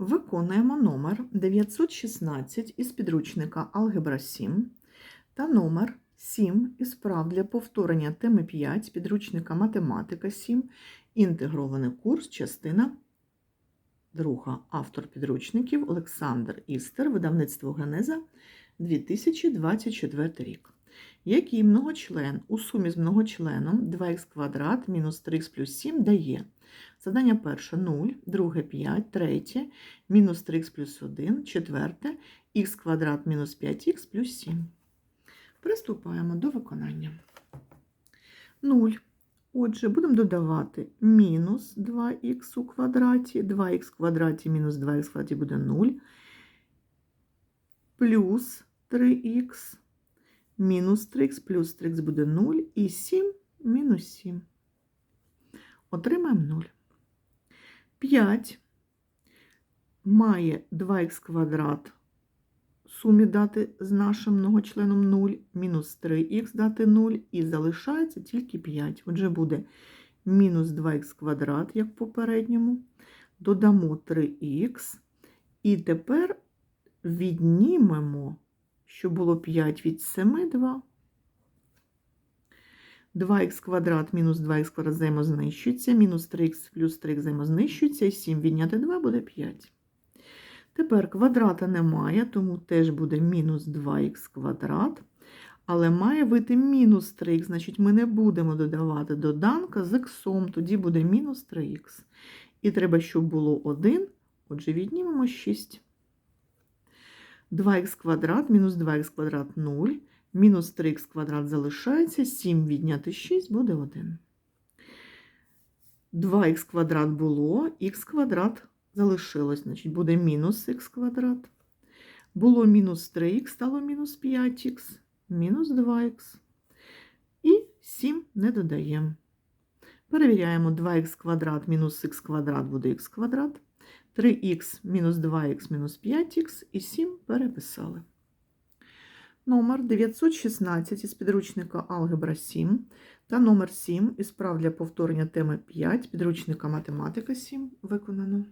Виконуємо номер 916 із підручника Алгебра 7 та номер 7 із прав для повторення теми 5 підручника Математика 7, інтегрований курс, частина 2. Автор підручників Олександр Істер, видавництво Генеза 2024 рік. Який многочлен у сумі з многочленом 2х квадрат мінус 3х плюс 7 дає Задання перше 0, друге 5, третє мінус 3х плюс 1, четверте х квадрат мінус 5х плюс 7. Приступаємо до виконання. 0. Отже, будемо додавати мінус 2х у квадраті, 2х в квадраті мінус 2х в квадраті буде 0, плюс 3х, мінус 3х, плюс 3х буде 0 і 7 мінус 7. Отримаємо 0. 5 має 2х квадрат сумі дати з нашим многочленом 0, мінус 3х дати 0, і залишається тільки 5. Отже, буде мінус 2х квадрат, як в попередньому. Додамо 3х. І тепер віднімемо, що було 5 від 7, 2. 2х квадрат мінус 2х квадрат взаємознищується, мінус 3х плюс 3х взаємознищується, і 7 відняти 2 буде 5. Тепер квадрата немає, тому теж буде мінус 2х квадрат. Але має вийти мінус 3х, значить ми не будемо додавати доданка з х, тоді буде мінус 3х. І треба, щоб було 1, отже, віднімемо 6. 2х квадрат мінус 2х квадрат 0. Мінус 3х квадрат залишається, 7 відняти 6 буде 1. 2х квадрат було, х квадрат залишилось, значить буде мінус х квадрат. Було мінус 3х, стало мінус 5х, мінус 2х. І 7 не додаємо. Перевіряємо 2х квадрат мінус х квадрат буде х квадрат. 3х мінус 2х мінус 5х і 7 переписали. Номер 916 із підручника Алгебра 7 та номер 7 із прав для повторення теми 5 підручника Математика 7 виконано.